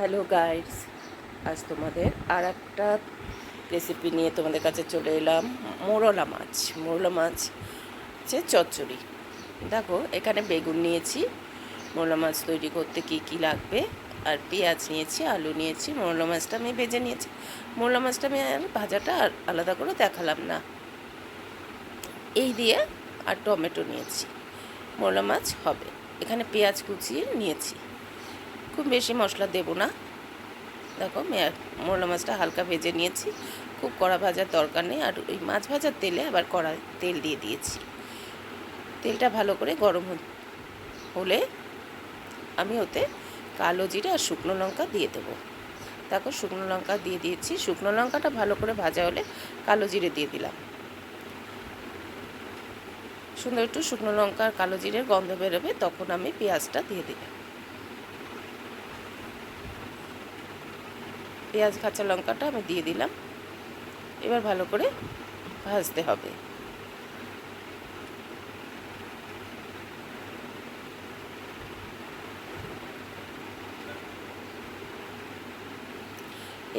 Hello guides আজ তোমাদের আর একটা রেসিপি নিয়ে তোমাদের কাছে চলে এলাম। মোরলা মাছ মোরলা মাছ হচ্ছে চচ্চড়ি। দেখো, এখানে বেগুন নিয়েছি, মোরলা মাছ তৈরি করতে কি কি লাগবে, আর পেঁয়াজ নিয়েছি, আলু নিয়েছি, মোরলা মাছটা আমি ভেজে নিয়েছি। মোরলা মাছটা আমি আর ভাজাটা আর আলাদা করে দেখালাম না। এই দিয়ে আর টমেটো নিয়েছি। মোরলা মাছ হবে। এখানে পেঁয়াজ কুচিয়ে নিয়েছি। খুব বেশি মশলা দেবো না। দেখো মোরলা মাছটা হালকা ভেজে নিয়েছি। খুব কড়া ভাজার দরকার নেই। আর ওই মাছ ভাজার তেলে আবার কড়া তেল দিয়ে দিয়েছি। তেলটা ভালো করে গরম হলে আমি ওতে কালো জিরা আর শুকনো লঙ্কা দিয়ে দেবো। দেখো, শুকনো লঙ্কা দিয়ে দিয়েছি। শুকনো লঙ্কাটা ভালো করে ভাজা হলে কালো জিরে দিয়ে দিলাম। সুন্দর একটু শুকনো লঙ্কা আর কালো জিরের গন্ধ বেরোবে, তখন আমি পেঁয়াজটা দিয়ে দিলাম। পেঁয়াজ, কাঁচা লঙ্কাটা আমি দিয়ে দিলাম। এবার ভালো করে ভাজতে হবে।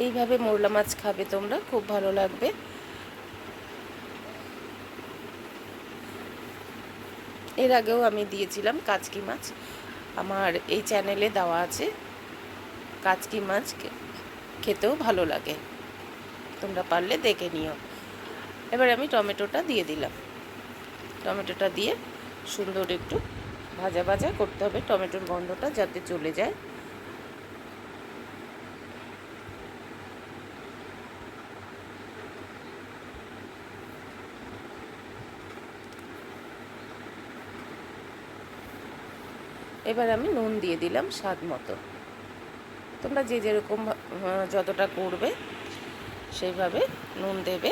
এইভাবে মোরলা মাছ খাবে তোমরা, খুব ভালো লাগবে। এর আগেও আমি দিয়েছিলাম কাচকি মাছ। আমার এই চ্যানেলে দেওয়া আছে কাচকি মাছ। খেতেও ভালো লাগে। তোমরা পারলে দেখে নিও। এবার আমি টমেটোটা দিয়ে দিলাম। টমেটোটা দিয়ে সুন্দর একটু ভাজা ভাজা করতে হবে টমেটোর গন্ধটা যাতে চলে যায়। এবার আমি নুন দিয়ে দিলাম স্বাদ মতো। তোমরা যে যেরকম যতটা করবে সেইভাবে নুন দেবে।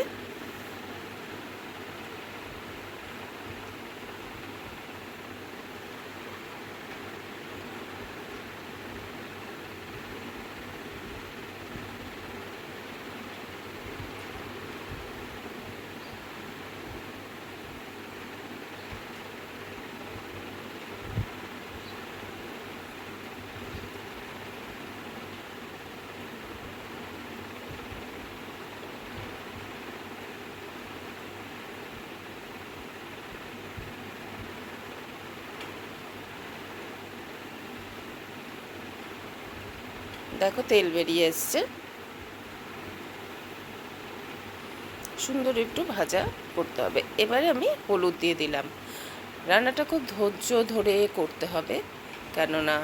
দেখো তেল বেরিয়ে এসছে। সুন্দর একটু ভাজা করতে হবে। এবারে আমি হলুদ দিয়ে দিলাম। রান্নাটা খুব ধৈর্য ধরে করতে হবে, কেননা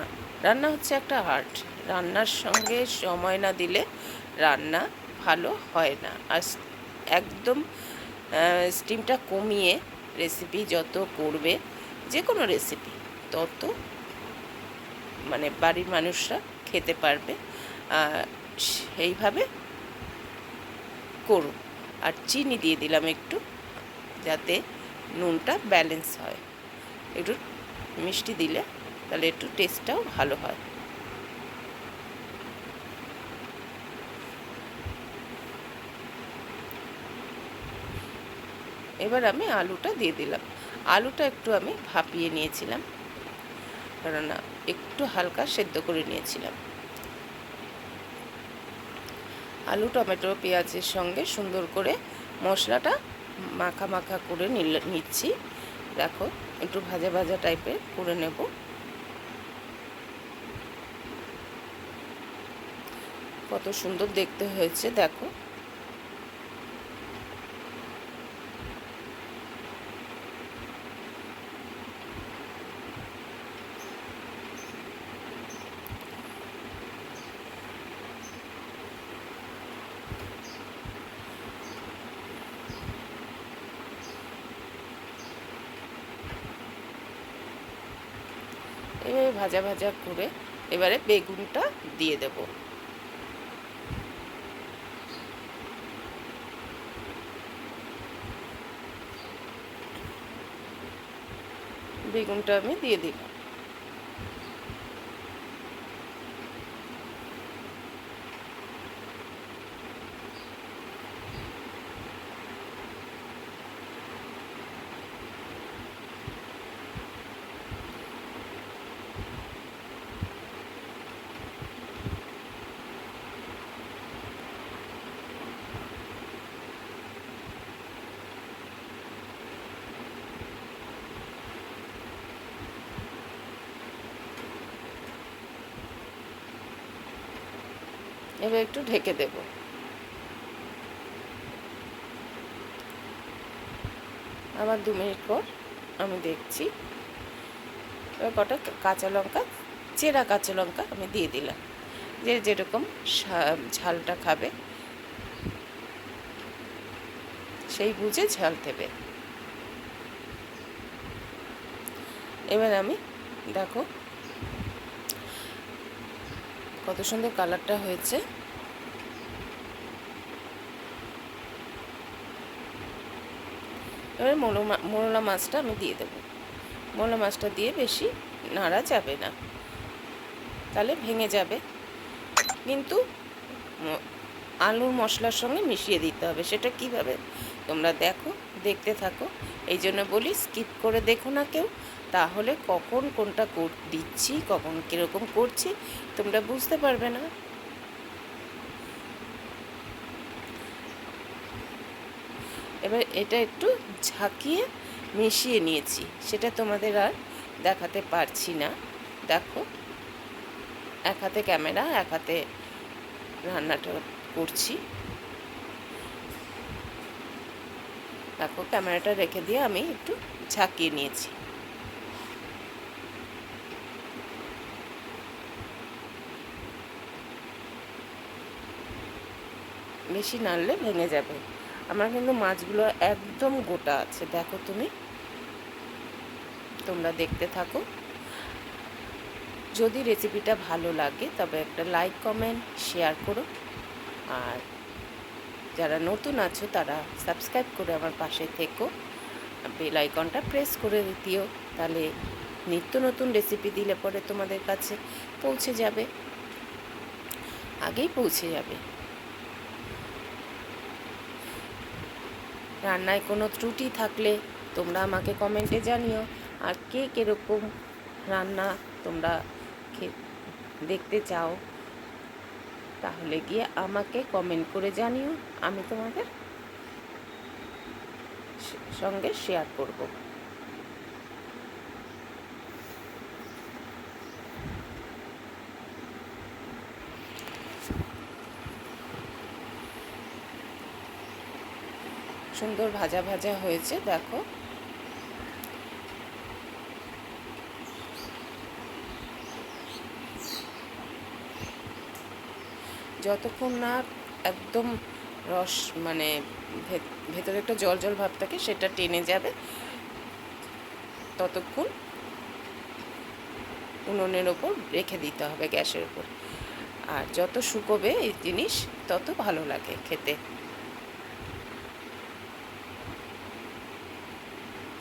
রান্না হচ্ছে একটা আর্ট। রান্নার সঙ্গে সময় না দিলে রান্না ভালো হয় না। আর একদম স্টিমটা কমিয়ে রেসিপি যত করবে যে কোনো রেসিপি তত মানে বাড়ির মানুষরা খেতে পারবে। সেইভাবে করুন। আর চিনি দিয়ে দিলাম একটু, যাতে নুনটা ব্যালেন্স হয়। একটু মিষ্টি দিলে তাহলে একটু টেস্টটাও ভালো হয়। এবার আমি আলুটা দিয়ে দিলাম। আলুটা একটু আমি ভাপিয়ে নিয়েছিলাম। কেননা একটু হালকা সেদ্ধ করে নিয়েছিলাম। আলু, টমেটো, পেঁয়াজের সঙ্গে সুন্দর করে মশলাটা মাখা মাখা করে নিচ্ছি। দেখো, একটু ভাজা ভাজা টাইপের করে নেব। কত সুন্দর দেখতে হয়েছে, দেখো। এভাবে ভাজা ভাজা করে এবারে বেগুনটা দিয়ে দেব। বেগুনটা আমি দিয়ে দিলাম। এবার একটু ঢেকে দেব। আবার দু মিনিট পর আমি দেখছি। এবার কটা কাঁচা লঙ্কা, চেরা কাঁচা লঙ্কা আমি দিয়ে দিলাম। যে যেরকম ঝালটা খাবে, সেই বুঝে ঝাল দেবে। এবার আমি, দেখো কত সুন্দর কালারটা হয়েছে। এবার মোলো মোরলা মাছটা আমি দিয়ে দেবো। মোরলা মাছটা দিয়ে বেশি নাড়া যাবে না। তাহলে ভেঙে যাবে। কিন্তু আলুর মশলার সঙ্গে মিশিয়ে দিতে হবে। সেটা কীভাবে তোমরা দেখো, দেখতে থাকো। এই জন্য বলি স্কিপ করে দেখো না কেউ। তাহলে কখন কোনটা কর দিচ্ছি, কখন কীরকম করছি, তোমরা বুঝতে পারবে না। এবার এটা একটু ঝাঁকিয়ে মিশিয়ে নিয়েছি, সেটা তোমাদের আর দেখাতে পারছি না। দেখো, এক হাতে ক্যামেরা, এক হাতে রান্নাটা করছি। দেখো, ক্যামেরাটা রেখে দিয়ে আমি একটু ঝাঁকিয়ে নিয়েছি। বেশি নাড়লে ভেঙে যাবে। আমার কিন্তু মাছগুলো একদম গোটা আছে, দেখো তুমি। তোমরা দেখতে থাকো। যদি রেসিপিটা ভালো লাগে, তবে একটা লাইক কমেন্ট শেয়ার করো। আর যারা নতুন আছো, তারা সাবস্ক্রাইব করে আমার পাশে থেকো। বেল আইকনটা প্রেস করে দিও, তাহলে নিত্য নতুন রেসিপি দিলে পরে তোমাদের কাছে পৌঁছে যাবে। আগেই পৌঁছে যাবে। রান্নায় কোনো ত্রুটি থাকলে তোমরা আমাকে কমেন্টে জানিও। আর কে কীরকম রান্না তোমরা দেখতে চাও তাহলে গিয়ে আমাকে কমেন্ট করে জানিও, আমি তোমাদের সঙ্গে শেয়ার করব। সুন্দর ভাজা ভাজা হয়েছে, দেখো। যতক্ষণ না একদম রস মানে ভেতরে একটা জল জল ভাব থাকে, সেটা টেনে যাবে। ততক্ষণ উনুনের ওপর রেখে দিতে হবে গ্যাসের ওপর। আর যত শুকোবে এই জিনিস, তত ভালো লাগে খেতে।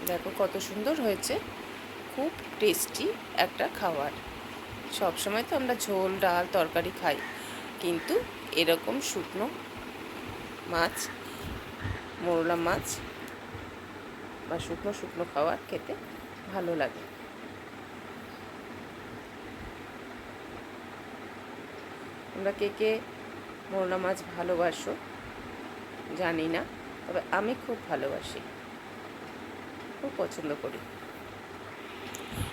দেখো কত সুন্দর হয়েছে। খুব টেস্টি একটা খাবার। সব সময় তো আমরা ঝোল, ডাল, তরকারি খাই। কিন্তু এরকম শুকনো মাছ, মোরলা মাছ বা শুকনো শুকনো খাবার খেতে ভালো লাগে। তোমরা কে কে মোরলা মাছ ভালোবাসো জানি না, তবে আমি খুব ভালোবাসি। খুব পছন্দ করি।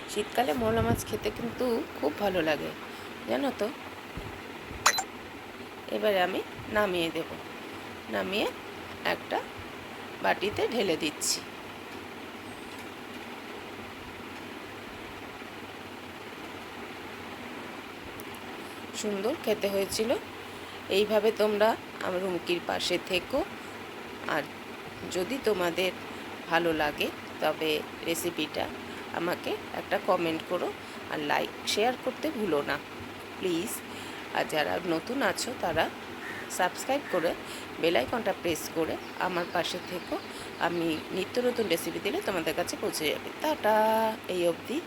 শীতকালে মোরলা মাছ খেতে কিন্তু খুব ভালো লাগে। জানো তো? এবারে আমি নামিয়ে দেব। নামিয়ে একটা বাটিতে ঢেলে দিচ্ছি। সুন্দর খেতে হয়েছিল। এইভাবে তোমরা আমার রুমকির পাশে থেকো। আর যদি তোমাদের ভালো লাগে, তবে রেসিপিটা আমাকে একটা কমেন্ট করো আর লাইক, শেয়ার করতে ভুলো না। প্লিজ। আর যারা নতুন আছো, তারা সাবস্ক্রাইব করে বেলাইকনটা প্রেস করে আমার পাশে থেকো। আমি নিত্য নতুন রেসিপি দিলে তোমাদের কাছে পৌঁছে যাবে। টাটা, এই অবধি।